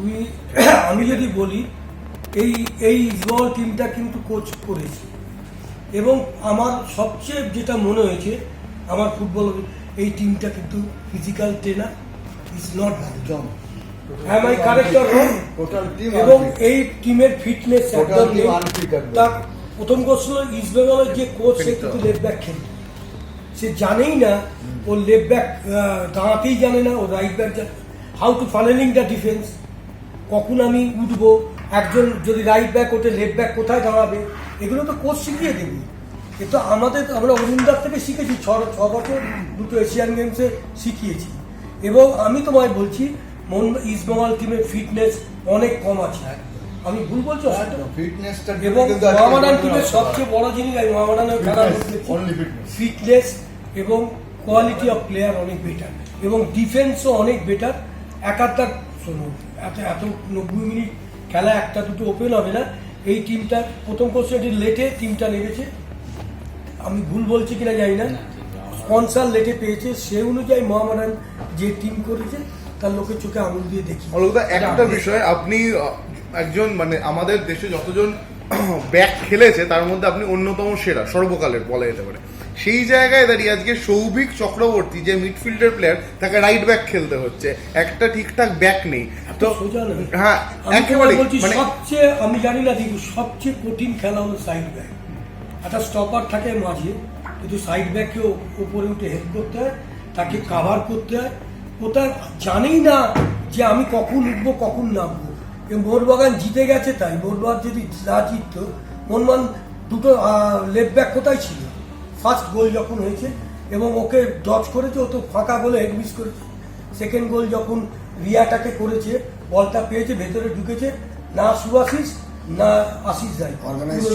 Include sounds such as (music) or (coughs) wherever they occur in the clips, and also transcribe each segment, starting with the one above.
তুমি (coughs) আমি যদি বলি এই এই ইসবল টিমটা কিন্তু কোচ করেছি। এবং আমার সবচেয়ে যেটা মনে হয়েছে আমার ফুটবল এই টিমটা কিন্তু ফিজিক্যাল ট্রেনার ইজ নট একদম হ্যাঁ আই কারেক্ট এবং এই টিমের ফিটনেস একদম। তার প্রথম হলো ইস্ট বেঙ্গলের যে কোচ সে কিন্তু লেফট ব্যাক খেলে। সে জানেই না ও লেফট ব্যাক দাঁড়াতেই জানে না ও রাইট ব্যাক জানে। How to funneling the defence কখন আমি উঠবো? একজন যদি রাইট ব্যাক ওঠে লেফট ব্যাক কোথায় দাঁড়াবে? এগুলো তো কোচ শিখিয়ে দেবে। কিন্তু আমাদের আমরা অরুণদার থেকে শিখেছি ছ ছ বছর দুটো এশিয়ান গেমসে শিখিয়েছি। এবং আমি তোমায় বলছি মন ইস্ট বেঙ্গল টিমের ফিটনেস অনেক কম আছে। আমি ভুল বলছি ফিটনেসটা এবং মহামাডান টিমের সবচেয়ে বড় জিনিস এই মহামাডানের অনলি ফিটনেস এবং কোয়ালিটি অফ প্লেয়ার অনেক বেটার এবং ডিফেন্সও অনেক বেটার এক আধটা শোনো। এত এত নব্বই মিনিট খেলা একটা দুটো ওপেন হবে না। এই টিমটা প্রথম কোশ্চেনটি লেটে টিমটা নেমেছে। আমি ভুল বলছি কিনা জানি না। স্পন্সার লেটে পেয়েছে। সে অনুযায়ী মহামারান যে টিম করেছে তার লোকের চোখে আঙুল দিয়ে দেখি। একটা বিষয় আপনি একজন মানে আমাদের দেশে যতজন (coughs) ব্যাক খেলেছে তার মধ্যে আপনি অন্যতম সেরা সর্বকালের বলা যেতে পারে। সেই জায়গায় দাঁড়িয়ে আজকে সৌভিক চক্রবর্তী যে মিডফিল্ডার প্লেয়ার তাকে রাইট ব্যাক খেলতে হচ্ছে। একটা ঠিকঠাক ব্যাক নেই। তো হ্যাঁ একেবারে মানে সবচেয়ে আমি জানি না দেখি সবচেয়ে কঠিন খেলা হলো সাইড ব্যাক একটা স্টপার থাকে মাঝে কিন্তু সাইড ব্যাককেও উপরে উঠে হেল্প করতে হয় তাকে কাভার করতে হয়। ওটা জানেই না যে আমি কখন উঠবো কখন নামবো। মোহনবাগান জিতে গেছে তাই মোহনবাগান যদি না জিতত মোহনবাগান দুটো লেফট ব্যাক কোথায় ছিল? ফার্স্ট গোল যখন হয়েছে এবং ওকে ডচ করেছে ও তো ফাঁকা বলে হেড মিস করেছে। সেকেন্ড গোল যখন রিয়াটাকে করেছে বলটা পেয়েছে ভেতরে ঢুকেছে না সুভাশিস না আশিস রায়।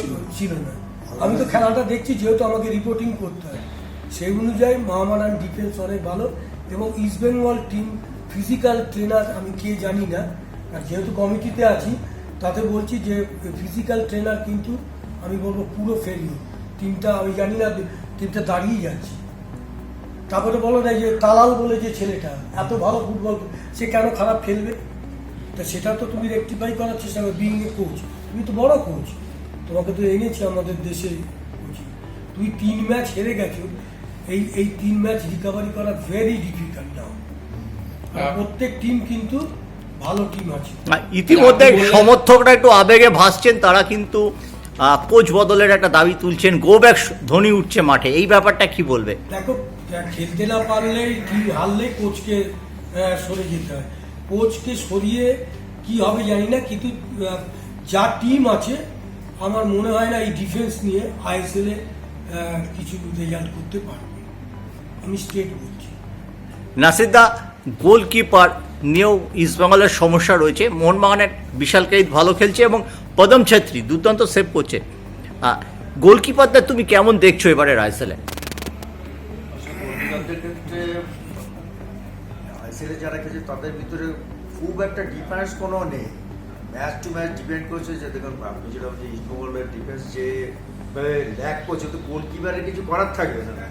ছিল। ছিল না। আমি তো খেলাটা দেখছি যেহেতু আমাকে রিপোর্টিং করতে হয়। সেই অনুযায়ী মহামারান ডিফেন্স অনেক ভালো এবং East Bengal team physical trainer আমি কে জানি না। আর যেহেতু কমিটিতে আছি তাতে বলছি যে ফিজিক্যাল ট্রেনার কিন্তু আমি বলব পুরো ফেলিও টিমটা আমি জানি না টিমটা দাঁড়িয়ে যাচ্ছে। তারপরে বলো না যে তালাল বলে যে ছেলেটা এত ভালো ফুটবল সে কেন খারাপ খেলবে? তা সেটা তো তুমি রেক্টিফাই করার চেষ্টা করো বিং এ কোচ তুমি তো বড় কোচ তোমাকে তো এনেছি আমাদের দেশে কোচ তুমি তিন ম্যাচ হেরে গেছো। এই এই তিন ম্যাচ রিকভারি করা ভেরি ডিফিকাল্ট নাও প্রত্যেক টিম কিন্তু ইতিমধ্যে সমর্থকরা একটু আবেগে ভাসছেন তারা কিন্তু কোচ বদলের একটা দাবি তুলছেন গো ব্যাক ধ্বনি উঠছে মাঠে। এই ব্যাপারটা কি বলবে? দেখো খেলতে না পারলেই কি হারলে কোচকে সরে যেতে হয়। কোচকে সরিয়ে কি হবে জানি না কিন্তু যা টিম আছে আমার মনে হয় না এই ডিফেন্স নিয়ে আইএসএল এ কিছু রেজাল্ট করতে পারবে। আমি স্টেট বলছি। নাসিদা গোলকিপার নিয়েও ইস্টবেঙ্গলের সমস্যা রয়েছে। মোহনবাগানের বিশালকাইত ভালো খেলছে এবং পদম ছেত্রী দুর্দান্ত সেভ করছে। গোলকিপারদের তুমি কেমন দেখছ এবারে রাইসেলে? আইসিএলে যারা খেলছে, তাদের ভিতরে খুব একটা ডিফেন্স কোনো নেই। ম্যাচ টু ম্যাচ ডিপেন্ড করছে যে, দেখুন, আপনি যেটা বলছেন ইস্টবেঙ্গলের ডিফেন্স যে ল্যাক করছে, তো গোলকিপারের কিছু করার থাকবে না।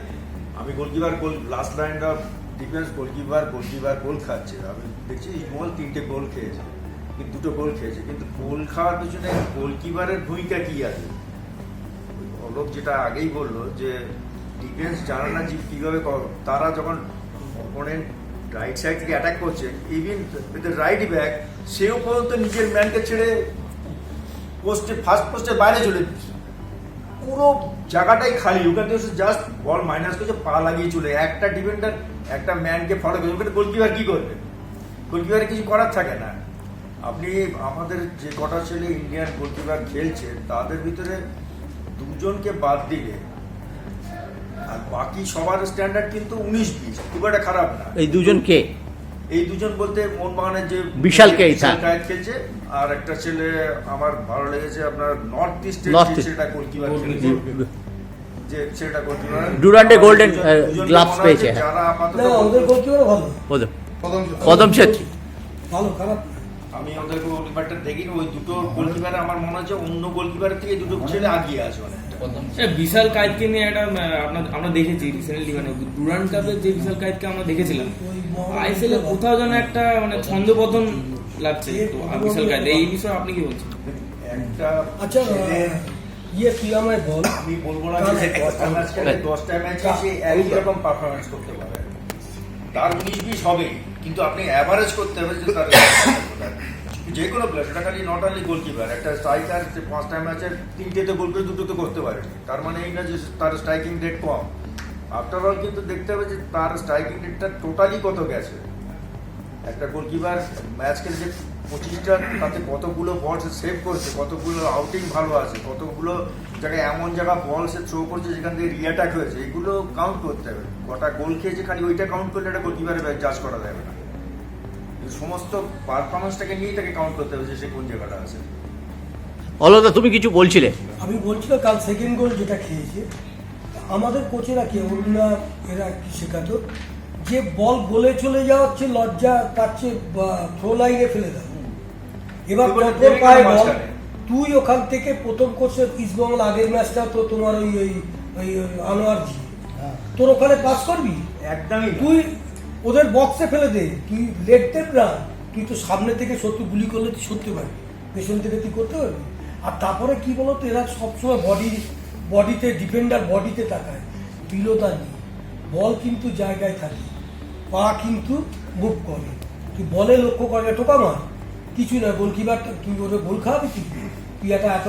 আমি গোলকিপার গোল লাস্ট লাইনটা ডিফেন্স গোলকিপার গোলকিপার গোল খাচ্ছে আমি দেখছি ইস্টবেঙ্গল তিনটে গোল খেয়েছে দুটো গোল খেয়েছে, কিন্তু গোল খাওয়ার পিছনে গোলকিপারের ভূমিকা কি আছে অলোক যেটা আগেই বলল যে ডিফেন্স জানে না যে কীভাবে তারা যখন অপোনেন্ট রাইট সাইড থেকে অ্যাটাক করছে ইভিন উইথ রাইট ব্যাক সেও পর্যন্ত নিজের ম্যানকে ছেড়ে পোস্টে ফার্স্ট পোস্টের বাইরে চলে। পুরো জায়গাটাই খালি। ওখান থেকে জাস্ট বল মাইনাস করছে, পা লাগিয়ে চলে একটা ডিফেন্ডার একটা ম্যানকে ফলো করে ওখানে গোলকিপার কি করবে? গোলকিপারে কিছু করার থাকে না। আপনি আমাদের যে কটা ছেলে ইন্ডিয়ান গোলকিপার খেলছে, তাদের ভিতরে দুজনকে বাদ দিলে, আর বাকি সবার স্ট্যান্ডার্ড কিন্তু উনিশ বিশ। খুব একটা খারাপ না। এই দুজন কে? এই দুজন বলতে মোহনবাগানের যে বিশাল বিশাল হ্যাঁ। খেলছে আর একটা ছেলে আমার ভালো লেগেছে আপনার নর্থ ইস্টের। ছেলেটা গোলকিপার খেলছে যে ছেলেটা গোলকিপার ডুরান্ডে মনে হয় পেয়েছে, হ্যাঁ। যারা আপাতত ওদের গোলকিপার ভালো পদম প্রথম পদম ছেত্রী ভালো খারাপ। আমি ওদের গোলকিপারটা দেখিনি ওই দুটো গোলকিপার আমার মনে হচ্ছে অন্য গোলকিপারের থেকে দুটো ছেলে আগিয়ে আছে অনেকটা বিশাল কাইতকে নিয়ে একটা আপনার আমরা দেখেছি রিসেন্টলি মানে ডুরান কাপের যে বিশাল কাইতকে আমরা দেখেছিলাম আইএসএল এ কোথাও যেন একটা মানে ছন্দপতন লাগছে। তো বিশাল কাইত এই বিষয়ে আপনি কি বলছেন? একটা আচ্ছা ইয়ে তুই আমায় বল? আমি বলব না যে দশটা ম্যাচ খেলে দশটা ম্যাচে সে একই রকম পারফরমেন্স করতে পারে। তার উনিশ বিশ হবে কিন্তু আপনি অ্যাভারেজ করতে হবে যে তার যে কোনো প্লেয়ার সেটা খালি নট অনলি গোলকিপার একটা স্ট্রাইকার পাঁচটা ম্যাচের তিনটেতে গোল করে দুটোতে করতে পারে। তার মানে এই না যে তার স্ট্রাইকিং রেট কম। আফটার অল কিন্তু দেখতে হবে যে তার স্ট্রাইকিং রেটটা টোটালি কত গেছে। একটা গোলকিপার ম্যাচ খেলে যে পঁচিশটা, তাতে কতগুলো বল সে সেভ করছে, কতগুলো আউটিং ভালো আছে, কতগুলো জায়গায় এমন জায়গা বল সে থ্রো করছে যেখান থেকে রিঅ্যাটাক হয়েছে, এগুলো কাউন্ট করতে হবে। কটা গোল খেয়েছে খালি ওইটা কাউন্ট করলে একটা গোলকিপারে জাজ করা যাবে না। সমস্ত পারফরমেন্সটাকে নিয়েই তাকে কাউন্ট করতে হবে যে সে কোন জায়গাটা আছে। অলদা তুমি কিছু বলছিলে? আমি বলছিলাম কাল সেকেন্ড গোল যেটা খেয়েছে আমাদের কোচেরা কি? অরুণা এরা কি শেখাতো? যে বল গোলে চলে যাওয়াচ্ছে লজ্জা তার চেয়ে থ্রো লাইনে ফেলে দাও এবার তোর পায়ে বল তুই ওখান থেকে প্রথম কোচের ইস্টবেঙ্গল আগের ম্যাচটা তো তোমার ওই ওই আনোয়ারজি তোর ওখানে পাস করবি? একদমই। তুই ওদের বক্সে ফেলে দে তুই লেট দেব না তুই তো সামনে থেকে সত্যি গুলি করলে তুই সত্যি পারবি পেছন থেকে তুই করতে পারবি। আর তারপরে কি বলতো, এরা সবসময় বডি বডিতে ডিফেন্ডার বডিতে তাকায়। বিলোতা নেই। বল কিন্তু জায়গায় থাকে। পা কিন্তু মুভ করে। তুই বলে লক্ষ্য করে, টোকা মার। কিছু না গোলকিপার তুই ওদের গোল খাওয়াবি তুই তুই একটা এত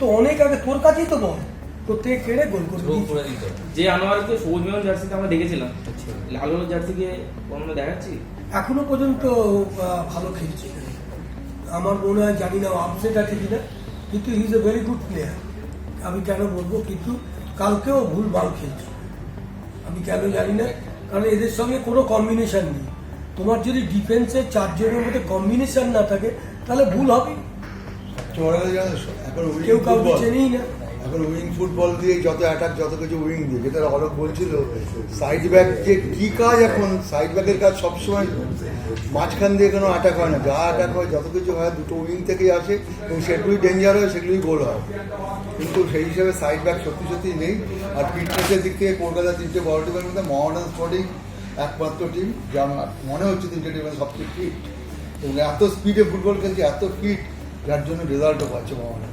তো অনেক আগে তোর কাছেই তো বল। তোর থেকে কেড়ে গোল করবি যে আনোয়ারকে সবুজ মেরুন জার্সিতে আমরা দেখেছিলাম লাল হলুদ জার্সিকে কোনো দেখাচ্ছি? এখনও পর্যন্ত ভালো খেলছে। আমার মনে হয় জানি না আপসেট আছে কিনা কিন্তু he is a very good player আমি কেন বলব কিন্তু কালকেও ভুল ভালো খেলছে। আমি কেন জানি না কারণ এদের সঙ্গে কোনো কম্বিনেশন নেই। তোমার যদি ডিফেন্সের চারজনের মধ্যে কম্বিনেশন না থাকে তাহলে ভুল হবে। কেউ কাউকে চেনেই না। এখন উইং ফুটবল দিয়ে যত অ্যাটাক যত কিছু উইং দিয়ে, যেটা অলোক বলছিল সাইড ব্যাক যে কি কাজ এখন? সাইড ব্যাকের কাজ সবসময় মাঝখান দিয়ে কোনো অ্যাটাক হয় না। যা অ্যাটাক হয়, যত কিছু হয়, দুটো উইং থেকেই আসে, এবং সেগুলোই ডেঞ্জার হয় সেগুলোই গোল হয়। কিন্তু সেই হিসেবে সাইড ব্যাক সত্যি সত্যি নেই। আর ফিটনেসের দিক থেকে কলকাতা তিনটে বড় টিমের মধ্যে মহারান স্পোর্টিং একমাত্র টিম যা মনে হচ্ছে তিনটে টিমের সবচেয়ে ফিট এবং এত স্পিডে ফুটবল খেলছে, এত ফিট যার জন্য রেজাল্টও পাচ্ছে মহারান